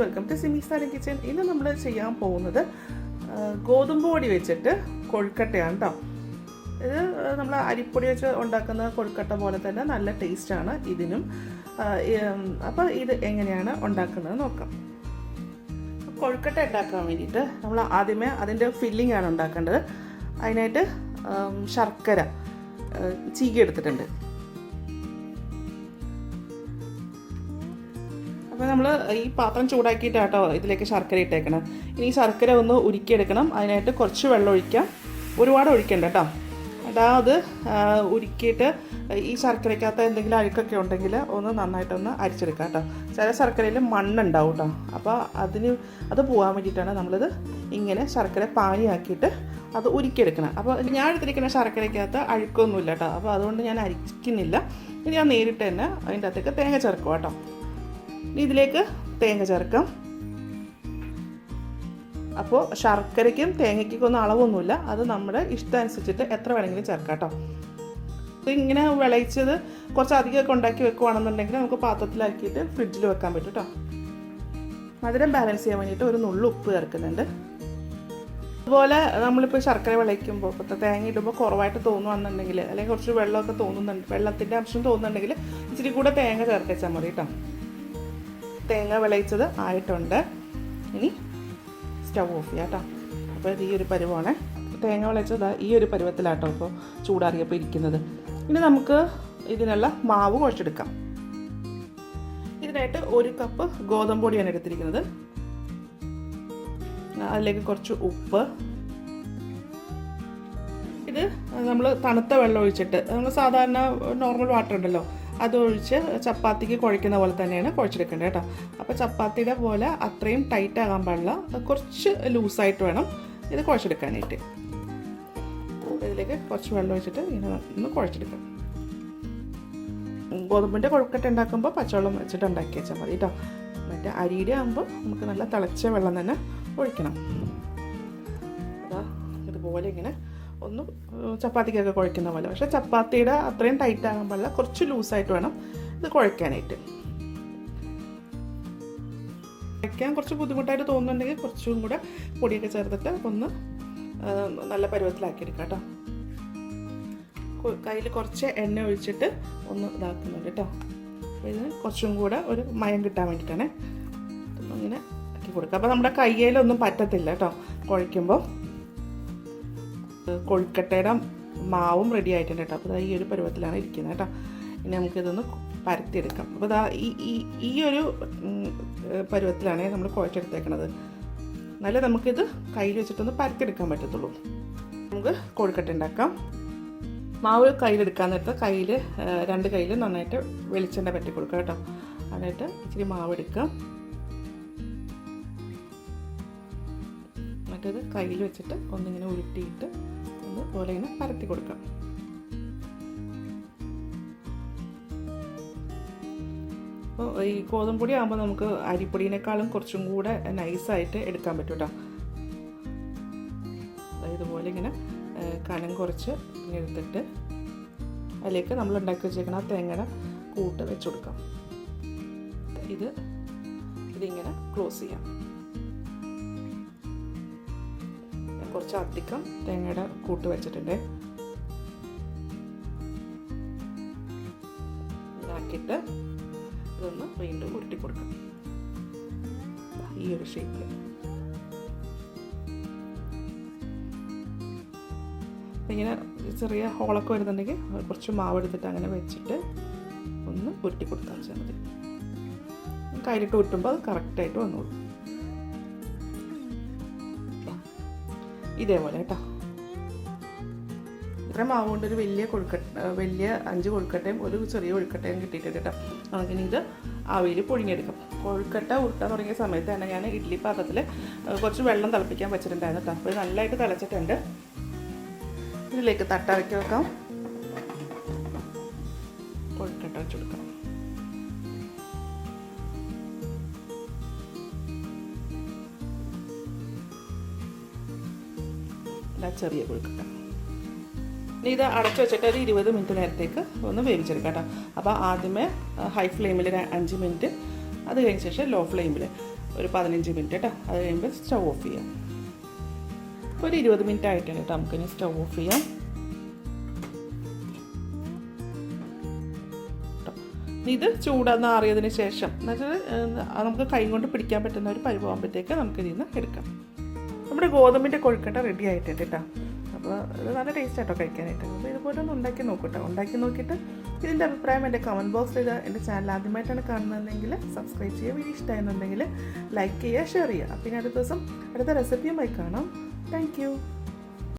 Welcome to Simi sari kitchen ഇന്ന് നമ്മൾ ചെയ്യാൻ പോകുന്നത് ഗോതമ്പ് പൊടി വെച്ചിട്ട് കൊഴുക്കട്ടയാണ് കേട്ടോ ഇത് നമ്മൾ അരിപ്പൊടി വെച്ച് ഉണ്ടാക്കുന്ന കൊഴുക്കട്ട പോലെ തന്നെ നല്ല ടേസ്റ്റാണ് ഇതിനും. അപ്പോൾ ഇത് എങ്ങനെയാണ് ഉണ്ടാക്കുന്നത് നോക്കാം. കൊഴുക്കട്ട ഉണ്ടാക്കാൻ വേണ്ടിയിട്ട് നമ്മൾ ആദ്യമേ അതിന്റെ ഫില്ലിംഗ് ആണ് ഉണ്ടാക്കേണ്ടത്. അതിനായിട്ട് ശർക്കര ചീകി എടുത്തിട്ടുണ്ട്. അപ്പോൾ നമ്മൾ ഈ പാത്രം ചൂടാക്കിയിട്ടാട്ടോ ഇതിലേക്ക് ശർക്കര ഇട്ടേക്കണം. ഇനി ശർക്കര ഒന്ന് ഉരുക്കിയെടുക്കണം. അതിനായിട്ട് കുറച്ച് വെള്ളം ഒഴിക്കാം. ഒരുപാട് ഒഴിക്കണ്ട കേട്ടോ അതാ അത് ആ, ഉരുക്കിയിട്ട് ഈ ശർക്കരയ്ക്കകത്ത് എന്തെങ്കിലും അഴുക്കൊക്കെ ഉണ്ടെങ്കിൽ ഒന്ന് നന്നായിട്ടൊന്ന് അരിച്ചെടുക്കാം കേട്ടോ ചില ശർക്കരയിൽ മണ്ണുണ്ടാവും കേട്ടോ അപ്പോൾ അതിന് അത് പോകാൻ വേണ്ടിയിട്ടാണ് നമ്മളിത് ഇങ്ങനെ ശർക്കര പാനിയാക്കിയിട്ട് അത് ഉരുക്കിയെടുക്കണം. അപ്പോൾ ഞാൻ എടുത്തിരിക്കുന്ന ശർക്കരയ്ക്കകത്ത് അഴുക്കൊന്നുമില്ല കേട്ടോ അപ്പോൾ അതുകൊണ്ട് ഞാൻ അരിക്കുന്നില്ല. ഇനി ഞാൻ നേരിട്ട് തന്നെ അതിന്റെ അകത്തേക്ക് തേങ്ങ ചേർക്കും കേട്ടോ ഇതിലേക്ക് തേങ്ങ ചേർക്കാം. അപ്പോൾ ശർക്കരയ്ക്കും തേങ്ങയ്ക്കൊക്കെ ഒന്നും അളവൊന്നുമില്ല. അത് നമ്മുടെ ഇഷ്ടം അനുസരിച്ചിട്ട് എത്ര വേണമെങ്കിലും ചേർക്കാം കേട്ടോ. ഇങ്ങനെ വിളയിച്ചത് കുറച്ച് അധികമൊക്കെ ഉണ്ടാക്കി വെക്കുവാണെന്നുണ്ടെങ്കിൽ നമുക്ക് പാത്രത്തിലാക്കിയിട്ട് ഫ്രിഡ്ജിൽ വെക്കാൻ പറ്റും കേട്ടോ. മധുരം ബാലൻസ് ചെയ്യാൻ വേണ്ടിയിട്ട് ഒരു നുള്ളു ഉപ്പ് ചേർക്കുന്നുണ്ട്. അതുപോലെ നമ്മളിപ്പോൾ ശർക്കര വിളയിക്കുമ്പോൾ ഇപ്പോൾ തേങ്ങ ഇടുമ്പോൾ കുറവായിട്ട് തോന്നുവാണെന്നുണ്ടെങ്കിൽ അല്ലെങ്കിൽ കുറച്ച് വെള്ളമൊക്കെ തോന്നുന്നുണ്ട് വെള്ളത്തിന്റെ അംശം തോന്നുന്നുണ്ടെങ്കിൽ ഇച്ചിരി കൂടെ തേങ്ങ ചേർത്തേച്ചാൽ മതി കേട്ടോ. തേങ്ങ വിളയിച്ചത് ആയിട്ടുണ്ട്. ഇനി സ്റ്റവ് ഓഫ് ചെയ്യാം കേട്ടോ. അപ്പോൾ ഈ ഒരു പരുവാണ്. തേങ്ങ വിളയിച്ചത് ഈ ഒരു പരുവത്തിലാട്ടോ ഇപ്പോൾ ചൂടാറിയപ്പോൾ ഇരിക്കുന്നത്. ഇനി നമുക്ക് ഇതിനുള്ള മാവ് കുഴച്ചെടുക്കാം. ഇതിനായിട്ട് ഒരു കപ്പ് ഗോതമ്പ് പൊടിയാണ് എടുത്തിരിക്കുന്നത്. അതിലേക്ക് കുറച്ച് ഉപ്പ്. ഇത് നമ്മൾ തണുത്ത വെള്ളം ഒഴിച്ചിട്ട് നമ്മൾ സാധാരണ നോർമൽ വാട്ടർ ഉണ്ടല്ലോ അത് ഒഴിച്ച് ചപ്പാത്തിക്ക് കുഴയ്ക്കുന്ന പോലെ തന്നെയാണ് കുഴച്ചെടുക്കേണ്ടത് കേട്ടോ. അപ്പോൾ ചപ്പാത്തിയുടെ പോലെ അത്രയും ടൈറ്റ് ആകാൻ പാടില്ല. കുറച്ച് ലൂസായിട്ട് വേണം ഇത് കുഴച്ചെടുക്കാനായിട്ട്. ഇതിലേക്ക് കുറച്ച് വെള്ളം ഒഴിച്ചിട്ട് ഇങ്ങനെ ഒന്ന് കുഴച്ചെടുക്കാം. ഗോതമ്പിന്റെ കൊഴുക്കട്ട ഉണ്ടാക്കുമ്പോൾ പച്ചവെള്ളം വെച്ചിട്ട് ഉണ്ടാക്കി വെച്ചാൽ മതി കേട്ടോ. മറ്റേ അരിയുടെ ആകുമ്പോൾ നമുക്ക് നല്ല തിളച്ച വെള്ളം തന്നെ ഒഴിക്കണം. അതാ ഇതുപോലെ ഇങ്ങനെ ഒന്ന് ചപ്പാത്തിക്കൊക്കെ കുഴക്കുന്ന പോലെ. പക്ഷേ ചപ്പാത്തിയുടെ അത്രയും ടൈറ്റ് ആകാൻ പാടില്ല. കുറച്ച് ലൂസായിട്ട് വേണം ഇത് കുഴയ്ക്കാനായിട്ട്. കുഴയ്ക്കാൻ കുറച്ച് ബുദ്ധിമുട്ടായിട്ട് തോന്നുന്നുണ്ടെങ്കിൽ കുറച്ചും കൂടെ പൊടിയൊക്കെ ചേർത്തിട്ട് ഒന്ന് നല്ല പരുവത്തിലാക്കിയെടുക്കാം കേട്ടോ. കയ്യിൽ കുറച്ച് എണ്ണ ഒഴിച്ചിട്ട് ഒന്ന് ഇതാക്കുന്നുണ്ട് കേട്ടോ. അപ്പോൾ ഇതിന് കുറച്ചും കൂടെ ഒരു മയം കിട്ടാൻ വേണ്ടിയിട്ടാണ്. അങ്ങനെ ആക്കി കൊടുക്കുക അപ്പോൾ നമ്മുടെ കയ്യിലൊന്നും പറ്റത്തില്ല കേട്ടോ കുഴയ്ക്കുമ്പോൾ കൊഴുക്കട്ടയുടെ മാവും റെഡി ആയിട്ടുണ്ട് കേട്ടോ. അപ്പോൾ ഈ ഒരു പരുവത്തിലാണ് ഇരിക്കുന്നത് കേട്ടോ. ഇനി നമുക്കിതൊന്ന് പരത്തിയെടുക്കാം. അപ്പോൾ ഇതാ ഈ ഈ ഒരു പരുവത്തിലാണ് നമ്മൾ കുഴച്ചെടുത്തേക്കണത്. എന്നാലേ നമുക്കിത് കയ്യിൽ വെച്ചിട്ടൊന്ന് പരത്തിയെടുക്കാൻ പറ്റത്തുള്ളൂ. നമുക്ക് കൊഴുക്കട്ട ഉണ്ടാക്കാം. മാവ് കയ്യിലെടുക്കാൻ നേരത്ത് കയ്യിൽ രണ്ട് കയ്യിൽ നന്നായിട്ട് വെളിച്ചെണ്ണ പറ്റി കൊടുക്കുക കേട്ടോ. എന്നിട്ട് ഇച്ചിരി മാവ് എടുക്കാം. മറ്റേത് കയ്യിൽ വെച്ചിട്ട് ഒന്നിങ്ങനെ ഉരുട്ടിയിട്ട് ഒന്ന് പോലെ ഇങ്ങനെ പരത്തി കൊടുക്കാം. അപ്പോൾ ഈ ഗോതമ്പൊടി ആകുമ്പോൾ നമുക്ക് അരിപ്പൊടിയേക്കാളും കുറച്ചും കൂടെ നൈസായിട്ട് എടുക്കാൻ പറ്റും കേട്ടോ ഇതുപോലെ ഇങ്ങനെ കനം കുറച്ച് എടുത്തിട്ട് അതിലേക്ക് നമ്മൾ ഉണ്ടാക്കി വെച്ചേക്കുന്ന ആ തേങ്ങയുടെ കൂട്ട് വെച്ച് കൊടുക്കാം. ഇത് ഇതിങ്ങനെ ക്ലോസ് ചെയ്യാം. കുറച്ച് അധികം തേങ്ങയുടെ കൂട്ട് വെച്ചിട്ടുണ്ട്. ഇതാക്കിയിട്ട് ഇതൊന്ന് വീണ്ടും ഉരുട്ടി കൊടുക്കാം. ഈ ഒരു ഷേപ്പിൽ ഇങ്ങനെ ചെറിയ ഹോളൊക്കെ വരുന്നുണ്ടെങ്കിൽ കുറച്ച് മാവ് എടുത്തിട്ട് അങ്ങനെ വെച്ചിട്ട് ഒന്ന് ഉരുട്ടി കൊടുത്താൽ മതി. കയ്യിലിട്ട് ഉരുട്ടുമ്പോൾ അത് കറക്റ്റായിട്ട് വന്നോളൂ. ഇതേപോലെ കേട്ടോ. ഇത്ര മാവ് കൊണ്ട് ഒരു വലിയ കൊഴുക്കട്ട വലിയ അഞ്ച് കൊഴുക്കട്ടയും ഒരു ചെറിയ കൊഴുക്കട്ടയും കിട്ടിയിട്ടുണ്ട് കേട്ടോ. നമുക്കിനി ഇത് അവയിൽ പുഴുങ്ങിയെടുക്കാം. കൊഴുക്കട്ട ഉരുട്ടാൻ തുടങ്ങിയ സമയത്ത് തന്നെ ഞാൻ ഇഡ്ഡലി പാത്രത്തിൽ കുറച്ച് വെള്ളം തിളപ്പിക്കാൻ വെച്ചിട്ടുണ്ടായിരുന്നു കേട്ടോ. അപ്പോൾ നല്ലതായിട്ട് തിളച്ചിട്ടുണ്ട്. ഇതിലേക്ക് തട്ടറക്കി വെക്കാം. കൊഴുക്കട്ട വെച്ച് കൊടുക്കാം. ഇതാ ചെറിയ കൊഴുക്കട്ട ഇനി ഇത് അടച്ചു വെച്ചിട്ട് ഒരു ഇരുപത് മിനിറ്റ് നേരത്തേക്ക് ഒന്ന് വേവിച്ചെടുക്കാം കേട്ടോ. അപ്പോൾ ആദ്യമേ ഹൈ ഫ്ലെയിമിൽ അഞ്ച് മിനിറ്റ് അത് കഴിഞ്ഞ ശേഷം ലോ ഫ്ലെയിമിൽ ഒരു പതിനഞ്ച് മിനിറ്റ് കേട്ടോ. അത് കഴിയുമ്പോൾ സ്റ്റവ് ഓഫ് ചെയ്യാം. ഒരു ഇരുപത് മിനിറ്റ് ആയിട്ടുണ്ട് കേട്ടോ. നമുക്കിനി സ്റ്റവ് ഓഫ് ചെയ്യാം. ഇത് ചൂടാന്ന് ആറിയതിന് ശേഷം എന്നുവെച്ചാൽ നമുക്ക് കൈ കൊണ്ട് പിടിക്കാൻ പറ്റുന്ന ഒരു പരിവാകുമ്പോഴത്തേക്ക് നമുക്ക് ഇതിൽ നിന്ന് എടുക്കാം. നമ്മുടെ ഗോതമ്പിന്റെ കൊഴുക്കട്ട റെഡി ആയിട്ടുണ്ട് കേട്ടോ അപ്പോൾ അത് നല്ല ടേസ്റ്റ് ആട്ടോ കഴിക്കാനായിട്ട്. അപ്പോൾ ഇതുപോലെ ഒന്ന് ഉണ്ടാക്കി നോക്കൂ കേട്ടോ ഉണ്ടാക്കി നോക്കിയിട്ട് ഇതിന്റെ അഭിപ്രായം എന്റെ കമന്റ് ബോക്സിൽ ഇടുക എന്റെ ചാനൽ ആദ്യമായിട്ടാണ് കാണുന്നതെങ്കിൽ സബ്സ്ക്രൈബ് ചെയ്യുക. വീഡിയോ ഇഷ്ടമായിരുന്നുണ്ടെങ്കിൽ ലൈക്ക് ചെയ്യുക ഷെയർ ചെയ്യുക. പിന്നെ അടുത്ത ദിവസം അടുത്ത റെസിപ്പിയുമായി കാണാം. താങ്ക്